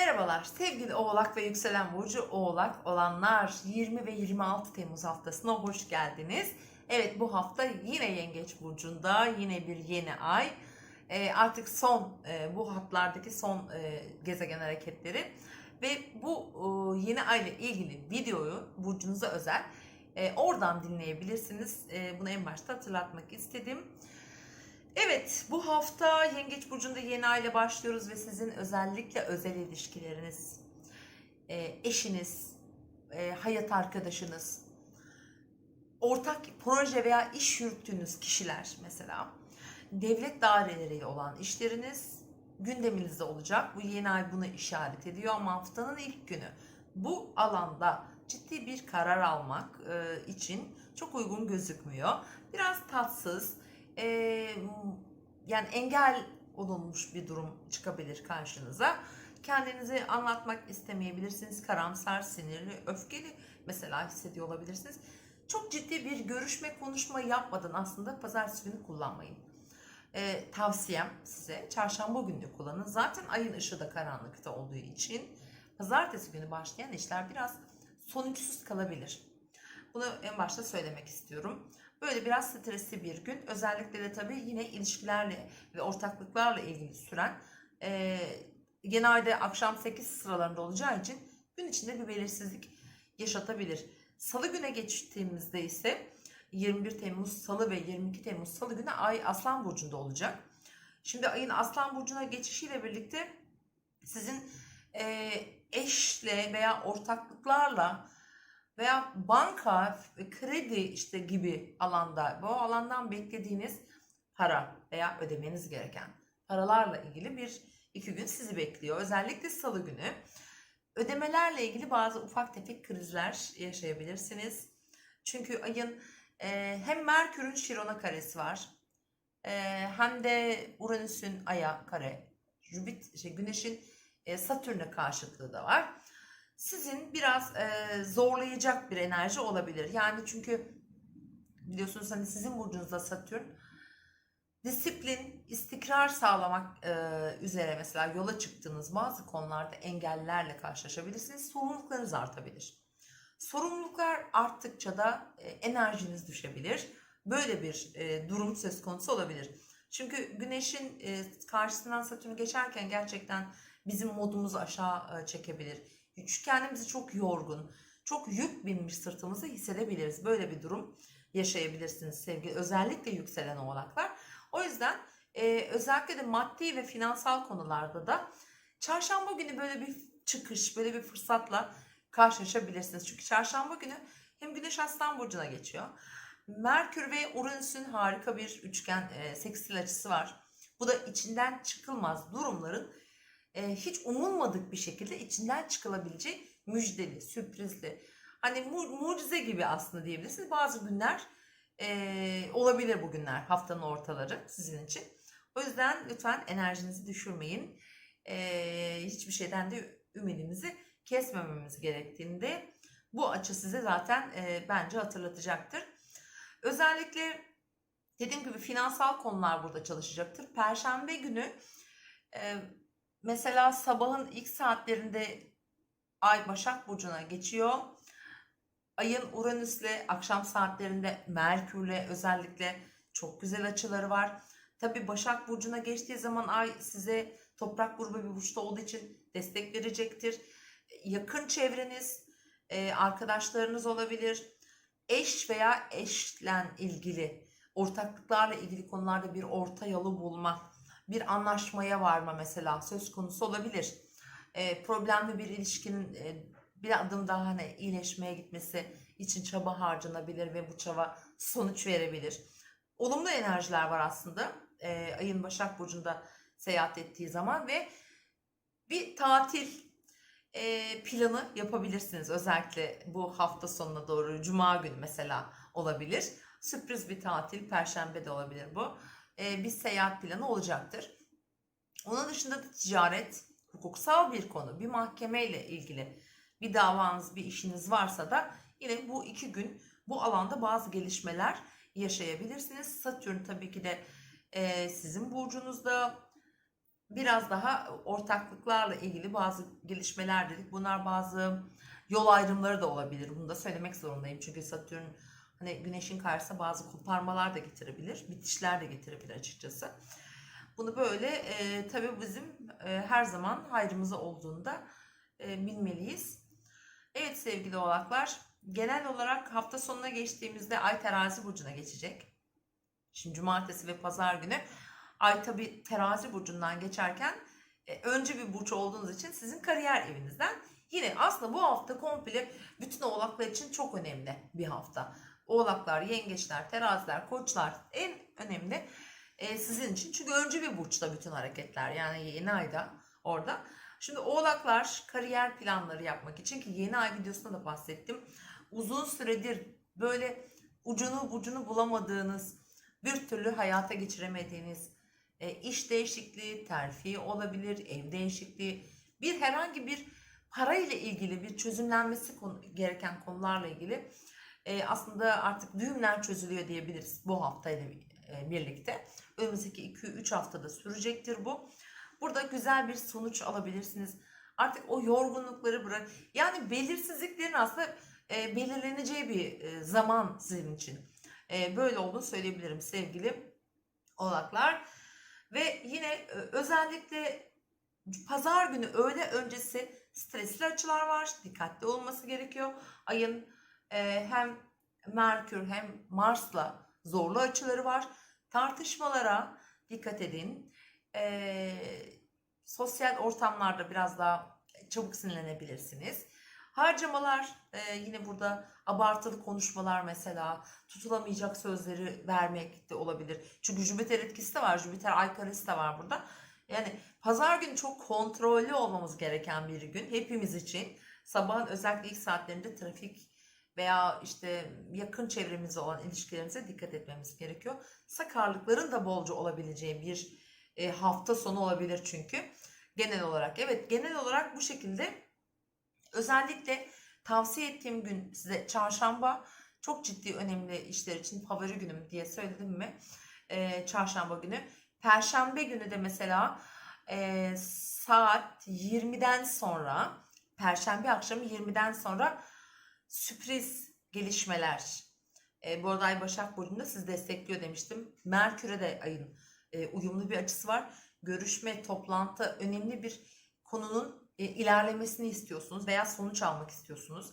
Merhabalar sevgili Oğlak ve Yükselen Burcu Oğlak olanlar 20 ve 26 Temmuz haftasına hoş geldiniz. Evet bu hafta yine Yengeç Burcu'nda yine bir yeni ay. Ee, artık son e, bu hatlardaki son e, gezegen hareketleri ve bu e, yeni ay ile ilgili videoyu burcunuza özel e, oradan dinleyebilirsiniz. E, bunu en başta hatırlatmak istedim. Evet, bu hafta Yengeç Burcu'nda yeni ayla başlıyoruz ve sizin özellikle özel ilişkileriniz, e, eşiniz, e, hayat arkadaşınız, ortak proje veya iş yürüttüğünüz kişiler mesela, devlet daireleriyle olan işleriniz gündeminizde olacak. Bu yeni ay bunu işaret ediyor ama haftanın ilk günü bu alanda ciddi bir karar almak e, için çok uygun gözükmüyor. Biraz tatsız, e, yani engel olunmuş bir durum çıkabilir karşınıza. Kendinizi anlatmak istemeyebilirsiniz. Karamsar, sinirli, öfkeli mesela hissediyor olabilirsiniz. Çok ciddi bir görüşme, konuşma yapmadan aslında pazartesi günü kullanmayın. E, tavsiyem size çarşamba günü de kullanın. Zaten ayın ışığı da karanlıkta olduğu için pazartesi günü başlayan işler biraz sonuçsuz kalabilir. Bunu en başta söylemek istiyorum. Böyle biraz stresli bir gün. Özellikle de tabii yine ilişkilerle ve ortaklıklarla ilgili süren e, genelde akşam 8 sıralarında olacağı için gün içinde bir belirsizlik yaşatabilir. Salı güne geçtiğimizde ise 21 Temmuz Salı ve 22 Temmuz Salı günü Ay Aslan Burcu'nda olacak. Şimdi ayın Aslan Burcu'na geçişiyle birlikte sizin e, eşle veya ortaklıklarla veya banka, kredi işte gibi alanda bu alandan beklediğiniz para veya ödemeniz gereken paralarla ilgili bir iki gün sizi bekliyor. Özellikle salı günü ödemelerle ilgili bazı ufak tefek krizler yaşayabilirsiniz. Çünkü ayın e, hem Merkür'ün Şiron'a karesi var e, hem de Uranüs'ün Ay'a kare, Jüpiter, şey, Güneş'in e, Satürn'e karşıtlığı da var sizin biraz e, zorlayacak bir enerji olabilir. Yani çünkü biliyorsunuz hani sizin burcunuzda Satürn disiplin, istikrar sağlamak e, üzere mesela yola çıktığınız bazı konularda engellerle karşılaşabilirsiniz. Sorumluluklarınız artabilir. Sorumluluklar arttıkça da e, enerjiniz düşebilir. Böyle bir e, durum söz konusu olabilir. Çünkü güneşin e, karşısından Satürn geçerken gerçekten bizim modumuzu aşağı e, çekebilir çünkü kendimizi çok yorgun, çok yük binmiş sırtımızı hissedebiliriz. Böyle bir durum yaşayabilirsiniz sevgili özellikle yükselen oğlaklar. O yüzden e, özellikle de maddi ve finansal konularda da çarşamba günü böyle bir çıkış, böyle bir fırsatla karşılaşabilirsiniz. Çünkü çarşamba günü hem Güneş Aslan Burcu'na geçiyor. Merkür ve Uranüs'ün harika bir üçgen e, seksil açısı var. Bu da içinden çıkılmaz durumların e, hiç umulmadık bir şekilde içinden çıkılabilecek müjdeli, sürprizli. Hani mu mucize gibi aslında diyebilirsiniz. Bazı günler e, olabilir bu günler haftanın ortaları sizin için. O yüzden lütfen enerjinizi düşürmeyin. E, hiçbir şeyden de ümidimizi kesmememiz gerektiğinde bu açı size zaten e, bence hatırlatacaktır. Özellikle dediğim gibi finansal konular burada çalışacaktır. Perşembe günü e, Mesela sabahın ilk saatlerinde Ay Başak Burcu'na geçiyor. Ayın Uranüs'le akşam saatlerinde Merkür'le özellikle çok güzel açıları var. Tabi Başak Burcu'na geçtiği zaman Ay size toprak grubu bir burçta olduğu için destek verecektir. Yakın çevreniz, e, arkadaşlarınız olabilir. Eş veya eşle ilgili, ortaklıklarla ilgili konularda bir orta yolu bulma bir anlaşmaya varma mesela söz konusu olabilir. E, problemli bir ilişkinin e, bir adım daha hani iyileşmeye gitmesi için çaba harcanabilir ve bu çaba sonuç verebilir. Olumlu enerjiler var aslında e, ayın Başak Burcu'nda seyahat ettiği zaman ve bir tatil e, planı yapabilirsiniz. Özellikle bu hafta sonuna doğru Cuma günü mesela olabilir. Sürpriz bir tatil, Perşembe de olabilir bu e, bir seyahat planı olacaktır. Onun dışında da ticaret, hukuksal bir konu, bir mahkemeyle ilgili bir davanız, bir işiniz varsa da yine bu iki gün bu alanda bazı gelişmeler yaşayabilirsiniz. Satürn tabii ki de e, sizin burcunuzda biraz daha ortaklıklarla ilgili bazı gelişmeler dedik. Bunlar bazı yol ayrımları da olabilir. Bunu da söylemek zorundayım. Çünkü Satürn hani güneşin karşısına bazı koparmalar da getirebilir. Bitişler de getirebilir açıkçası. Bunu böyle e, tabii bizim e, her zaman hayrımıza olduğunda e, bilmeliyiz. Evet sevgili oğlaklar genel olarak hafta sonuna geçtiğimizde Ay terazi burcuna geçecek. Şimdi cumartesi ve pazar günü Ay tabi terazi burcundan geçerken e, önce bir burç olduğunuz için sizin kariyer evinizden yine aslında bu hafta komple bütün oğlaklar için çok önemli bir hafta. Oğlaklar, yengeçler, teraziler, koçlar en önemli e, sizin için. Çünkü önce bir burçta bütün hareketler yani yeni ayda orada. Şimdi oğlaklar kariyer planları yapmak için ki yeni ay videosunda da bahsettim. Uzun süredir böyle ucunu ucunu bulamadığınız bir türlü hayata geçiremediğiniz e, iş değişikliği, terfi olabilir, ev değişikliği, bir herhangi bir para ile ilgili bir çözümlenmesi konu, gereken konularla ilgili e, aslında artık düğümler çözülüyor diyebiliriz bu haftayla e, birlikte. Önümüzdeki 2-3 haftada sürecektir bu. Burada güzel bir sonuç alabilirsiniz. Artık o yorgunlukları bırak. Yani belirsizliklerin aslında e, belirleneceği bir e, zaman sizin için. E, böyle olduğunu söyleyebilirim sevgili oğlaklar. Ve yine e, özellikle pazar günü öğle öncesi stresli açılar var. Dikkatli olması gerekiyor. Ayın e, hem Merkür hem Mars'la zorlu açıları var. Tartışmalara dikkat edin. E, sosyal ortamlarda biraz daha çabuk sinirlenebilirsiniz. Harcamalar e, yine burada abartılı konuşmalar mesela tutulamayacak sözleri vermek de olabilir. Çünkü Jüpiter etkisi de var. Jüpiter ay karesi de var burada. Yani pazar günü çok kontrollü olmamız gereken bir gün hepimiz için. Sabahın özellikle ilk saatlerinde trafik veya işte yakın çevremizde olan ilişkilerimize dikkat etmemiz gerekiyor. Sakarlıkların da bolca olabileceği bir e, hafta sonu olabilir çünkü. Genel olarak evet genel olarak bu şekilde özellikle tavsiye ettiğim gün size çarşamba çok ciddi önemli işler için favori günüm diye söyledim mi? E, çarşamba günü. Perşembe günü de mesela e, saat 20'den sonra Perşembe akşamı 20'den sonra sürpriz gelişmeler. E, bu arada Ay Başak Burcu'nda sizi destekliyor demiştim. Merkür'e de ayın e, uyumlu bir açısı var. Görüşme, toplantı, önemli bir konunun e, ilerlemesini istiyorsunuz veya sonuç almak istiyorsunuz.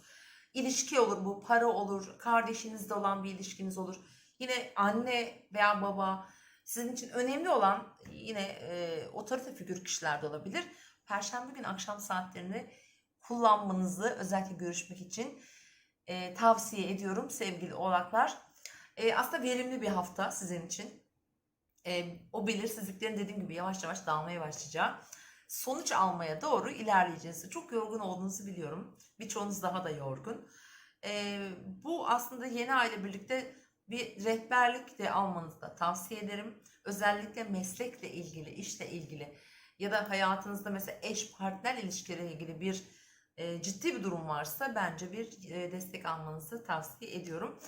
İlişki olur bu, para olur, kardeşinizle olan bir ilişkiniz olur. Yine anne veya baba sizin için önemli olan yine e, otorite figür kişiler de olabilir. Perşembe gün akşam saatlerini kullanmanızı özellikle görüşmek için e, tavsiye ediyorum sevgili oğlaklar. E, aslında verimli bir hafta sizin için. E, o belirsizliklerin dediğim gibi yavaş yavaş dağılmaya başlayacağı. Sonuç almaya doğru ilerleyeceğiz. Çok yorgun olduğunuzu biliyorum. Birçoğunuz daha da yorgun. E, bu aslında yeni aile birlikte bir rehberlik de almanızı da tavsiye ederim. Özellikle meslekle ilgili, işle ilgili ya da hayatınızda mesela eş partner ilişkileriyle ilgili bir ciddi bir durum varsa bence bir e, destek almanızı tavsiye ediyorum.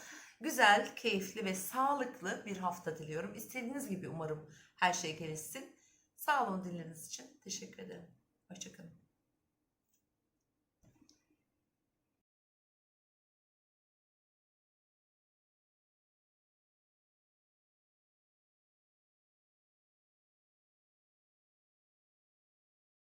Güzel, keyifli ve sağlıklı bir hafta diliyorum. İstediğiniz gibi umarım her şey gelişsin. Sağ olun dinlediğiniz için. Teşekkür ederim.